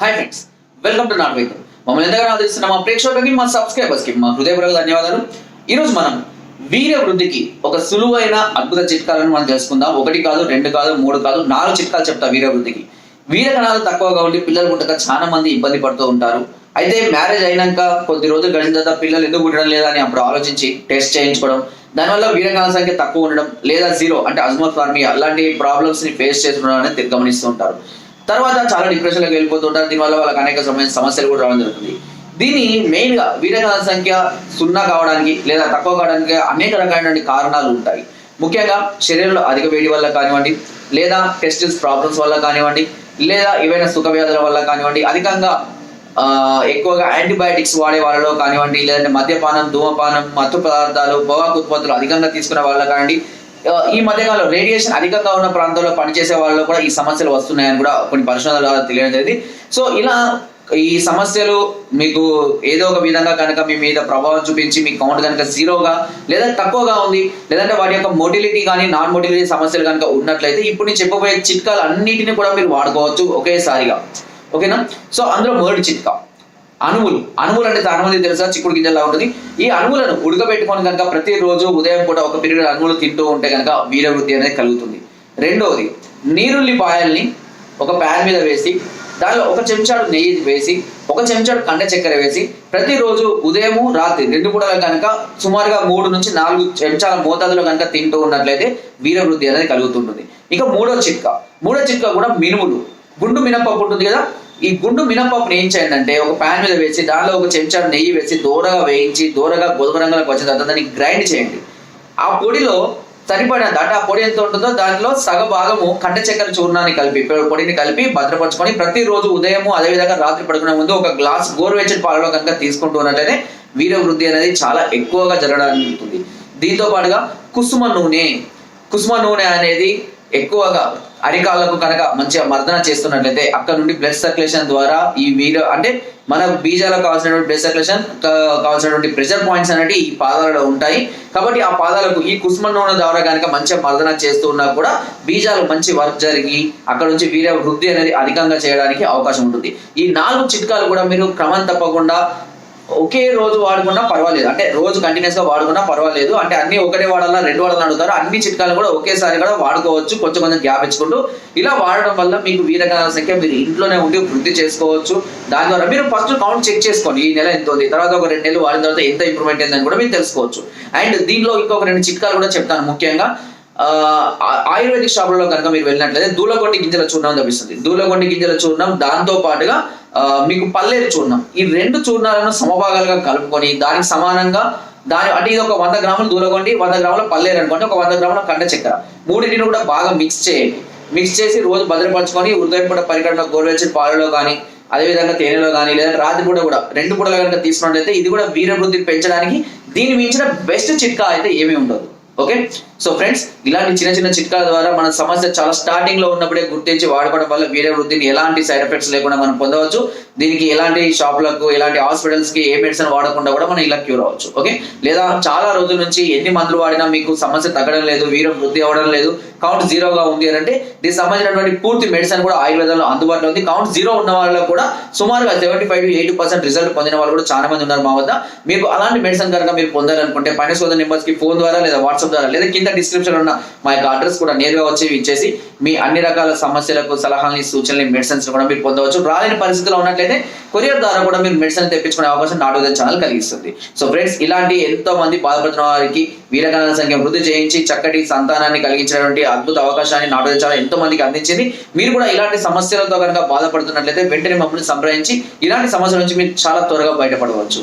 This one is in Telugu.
Hi friends welcome to non vehicle మమ్మల్ని ఎంతగానో ఆదరిస్తున్న మా ప్రేక్షకులకి మా సబ్స్క్రైబర్స్కి మా హృదయపూర్వక ధన్యవాదాలు. ఈరోజు మనం వీర్య వృద్ధికి ఒక సులువైన అద్భుత చిట్కాలను మనం తెలుసుకుందాం. ఒకటి కాదు రెండు కాదు మూడు కాదు నాలుగు చిట్కాలు చెప్తా వీర్య వృద్ధికి. వీర్య కణాలు తక్కువగా ఉండి పిల్లలు పుట్టక చాలా మంది ఇబ్బంది పడుతూ ఉంటారు. అయితే మ్యారేజ్ అయినాక కొద్ది రోజులు గడిచిన తర్వాత పిల్లలు ఎందుకు పుట్టడం లేదా అని అప్పుడు ఆలోచించి టెస్ట్ చేయించుకోవడం. దానివల్ల వీరకాల సంఖ్య తక్కువ ఉండడం లేదా జీరో అంటే అజ్మోఫార్మియా అలాంటి ప్రాబ్లమ్స్ని ఫేస్ చేస్తుండడం అనేది గమనిస్తూ ఉంటారు. తర్వాత చాలా డిప్రెషన్లోకి వెళ్ళిపోతుంటారు దీనివల్ల వాళ్ళకి అనేక సమయ సమస్యలు కూడా రావడం జరుగుతుంది. దీని మెయిన్గా వీరగాల సంఖ్య సున్నా కావడానికి లేదా తక్కువ కావడానికి అనేక రకాలైన కారణాలు ఉంటాయి. ముఖ్యంగా శరీరంలో అధిక వేడి వల్ల కానివ్వండి లేదా టెస్టిల్స్ ప్రాబ్లమ్స్ వల్ల కానివ్వండి లేదా ఏవైనా సుఖ వ్యాధుల వల్ల కానివ్వండి అధికంగా ఎక్కువగా యాంటీబయాటిక్స్ వాడే వాళ్ళలో కానివ్వండి లేదంటే మద్యపానం ధూమపానం మత్తు పదార్థాలు పొగాకు ఉత్పత్తులు అధికంగా తీసుకునే వాళ్ళ కానివ్వండి ఈ మధ్యకాలంలో రేడియేషన్ అధికంగా ఉన్న ప్రాంతంలో పనిచేసే వాళ్ళలో కూడా ఈ సమస్యలు వస్తున్నాయని కూడా కొన్ని పరిశోధనల ద్వారా తెలియడం జరిగింది. సో ఇలా ఈ సమస్యలు మీకు ఏదో ఒక విధంగా కనుక మీ మీద ప్రభావం చూపించి మీ కౌంట్ కనుక జీరోగా లేదా తక్కువగా ఉంది లేదంటే వాటి యొక్క మొటిలిటీ కానీ నాన్ మొటిలిటీ సమస్యలు కనుక ఉన్నట్లయితే ఇప్పుడు నేను చెప్పబోయే చిట్కాలు అన్నిటిని కూడా మీరు వాడుకోవచ్చు ఒకేసారిగా. ఓకేనా? సో అందులో మొదటి చిట్కా. అణువులు. అణువులు అంటే చాలా మంది తెలుసా? చిక్కుడు గింజలా ఉంటుంది. ఈ అణువులను ఉడకబెట్టుకొని కనుక ప్రతిరోజు ఉదయం పూట ఒక పీరియడ్ అణువులు తింటూ ఉంటే కనుక వీరవృద్ధి అనేది కలుగుతుంది. రెండవది నీరుల్లిపాయల్ని ఒక ప్యాన్ మీద వేసి దానిలో ఒక చెంచాడు నెయ్యి వేసి ఒక చెంచాడు కండ చక్కెర వేసి ప్రతిరోజు ఉదయము రాత్రి రెండు పూటలు కనుక సుమారుగా మూడు నుంచి నాలుగు చెంచాల మోతాదులో కనుక తింటూ ఉన్నట్లయితే వీరవృద్ధి అనేది కలుగుతుంటుంది. ఇక మూడో చిట్కా. మూడో చిట్కా కూడా మినుములు. గుండు మినప్పప్పు ఉంటుంది కదా? ఈ గుండు మినపప్పుని ఏం చేయండి అంటే ఒక ప్యాన్ మీద వేసి దానిలో ఒక చెంచాడు నెయ్యి వేసి దూరగా వేయించి దూరగా గోధుమ రంగులకు వచ్చిన తర్వాత దాన్ని గ్రైండ్ చేయండి. ఆ పొడిలో సరిపడినంత అంటే ఆ పొడి ఎంత ఉంటుందో దానిలో సగ భాగము కంట చక్కెర చూర్ణాన్ని కలిపి పొడిని కలిపి భద్రపరచుకొని ప్రతిరోజు ఉదయము అదేవిధంగా రాత్రి పడుకునే ముందు ఒక గ్లాస్ గోరువెచ్చని పాలలో కనుక తీసుకుంటూ ఉన్నట్లయితే వీర వృద్ధి అనేది చాలా ఎక్కువగా జరగడానికి ఉంటుంది దీంతో పాటుగా కుసుమ నూనె కుసుమ నూనె అనేది ఎక్కువగా అరికాళ్ళకు కనుక మంచిగా మర్దన చేస్తున్నట్లయితే అక్కడ నుండి బ్లడ్ సర్క్యులేషన్ ద్వారా ఈ వీర అంటే మన బీజాలకు కావాల్సినటువంటి బ్లడ్ సర్క్యులేషన్ కావాల్సినటువంటి ప్రెషర్ పాయింట్స్ అనేవి ఈ పాదాలలో ఉంటాయి. కాబట్టి ఆ పాదాలకు ఈ కుసుమ నూనె ద్వారా కనుక మంచిగా మర్దన చేస్తూ ఉన్నా కూడా బీజాలు మంచి వర్క్ జరిగి అక్కడ నుంచి వీర వృద్ధి అనేది అధికంగా చేయడానికి అవకాశం ఉంటుంది. ఈ నాలుగు చిట్కాలు కూడా మీరు క్రమం తప్పకుండా ఒకే రోజు వాడుకున్నా పర్వాలేదు. అంటే రోజు కంటిన్యూస్గా వాడుకున్నా పర్వాలేదు. అంటే అన్ని ఒకటే వాడాలా రెండు వాడాలని అడుగుతారు. అన్ని చిట్కాలు కూడా ఒకేసారి కూడా వాడుకోవచ్చు. కొంచెం కొంచెం గ్యాప్ ఇచ్చుకుంటూ ఇలా వాడడం వల్ల మీకు వీరకణాల సంఖ్య మీరు ఇంట్లోనే ఉండి వృద్ధి చేసుకోవచ్చు. దాని ద్వారా మీరు ఫస్ట్ కౌంట్ చెక్ చేసుకోండి. ఈ నెల ఎంత ఉంది తర్వాత ఒక రెండు నెలలు వాడిన తర్వాత ఎంత ఇంప్రూవ్మెంట్ అయిందని కూడా మీరు తెలుసుకోవచ్చు. అండ్ దీనిలో ఇంకొక రెండు చిట్కాలు కూడా చెప్తాను ముఖ్యంగా. ఆయుర్వేదిక్ షాపులలో కనుక మీరు వెళ్ళినట్లయితే దూలగొండి గింజల చూర్ణం లభిస్తుంది. దూలగొండి గింజల చూర్ణం దాంతో పాటుగా మీకు పల్లేరు చూర్ణం ఈ రెండు చూర్ణాలను సమభాగాలుగా కలుపుకొని దానికి సమానంగా దాని అంటే ఇది ఒక వంద గ్రాములు దూరగొండి వంద గ్రాముల పల్లేరు అనుకోండి ఒక వంద గ్రాముల కండ చక్కెర. మూడింటిని కూడా బాగా మిక్స్ చేయండి. మిక్స్ చేసి రోజు భద్రపరచుకొని ఉదయపూట పరికరణ పరికరంలో గోరువెచ్చని పాలలో కానీ అదేవిధంగా తేనెలో కానీ లేదా రాత్రి పూట కూడా రెండు పూటలు కనుక తీసుకున్నట్లయితే ఇది కూడా వీరవృద్ధిని పెంచడానికి దీన్ని మించిన బెస్ట్ చిట్కా అయితే ఏమీ ఉండదు. ఓకే? సో ఫ్రెండ్స్ ఇలాంటి చిన్న చిన్న చిట్కాల ద్వారా మన సమస్య చాలా స్టార్టింగ్లో ఉన్నప్పుడే గుర్తించి వాడుకోవడం వల్ల వీరే వృద్ధిని ఎలాంటి సైడ్ ఎఫెక్ట్స్ లేకుండా మనం పొందవచ్చు. దీనికి ఎలాంటి షాపులకు ఎలాంటి హాస్పిటల్స్కి ఏ మెడిసిన్ వాడకుండా కూడా మనం ఇలా క్యూర్ అవ్వచ్చు. ఓకే? లేదా చాలా రోజుల నుంచి ఎన్ని మందులు వాడినా మీకు సమస్య తగ్గడం లేదు వీరం వృద్ధి అవ్వడం లేదు. కౌంట్ జీరోగా ఉంది అని అంటే దీనికి సంబంధించినటువంటి పూర్తి మెడిసిన్ కూడా ఆయుర్వేదంలో అందుబాటులో ఉంది. కౌంట్ జీరో ఉన్న వాళ్ళలో కూడా సుమారుగా seventy five to eighty percent result పొందిన వాళ్ళు కూడా చాలా మంది ఉన్నారు మా వద్ద. మీకు అలాంటి మెడిసిన్ కనుక మీరు పొందాలనుకుంటే పైన సోదర నెంబర్స్కి ఫోన్ ద్వారా లేదా వాట్సాప్ ద్వారా లేదా కింద డిస్క్రిప్షన్ ఉన్న మా యొక్క అడ్రస్ కూడా నేరుగా వచ్చి ఇచ్చేసి మీ అన్ని రకాల సమస్యలకు సలహాలని సూచనలు మెడిసిన్స్ కూడా మీరు పొందవచ్చు. రాలేని పరిస్థితిలో ఉన్నట్లయితే కొరియర్ ద్వారా కూడా మీరు మెడిసిన్ తెప్పించుకునే అవకాశం నాటు ఛానల్ కలిగిస్తుంది. సో ఫ్రెండ్స్ ఇలాంటి ఎంతో మంది బాధపడుతున్న వారికి వీరకణాల సంఖ్య వృద్ధి చేయించి చక్కటి సంతానాన్ని కలిగించినటువంటి అద్భుత అవకాశాన్ని నాటు ఛానల్ ఎంతో మందికి అందించింది. మీరు కూడా ఇలాంటి సమస్యలతో కనుక బాధపడుతున్నట్లయితే వెంటనే మమ్మల్ని సంప్రదించి ఇలాంటి సమస్యల నుంచి మీరు చాలా త్వరగా బయటపడవచ్చు.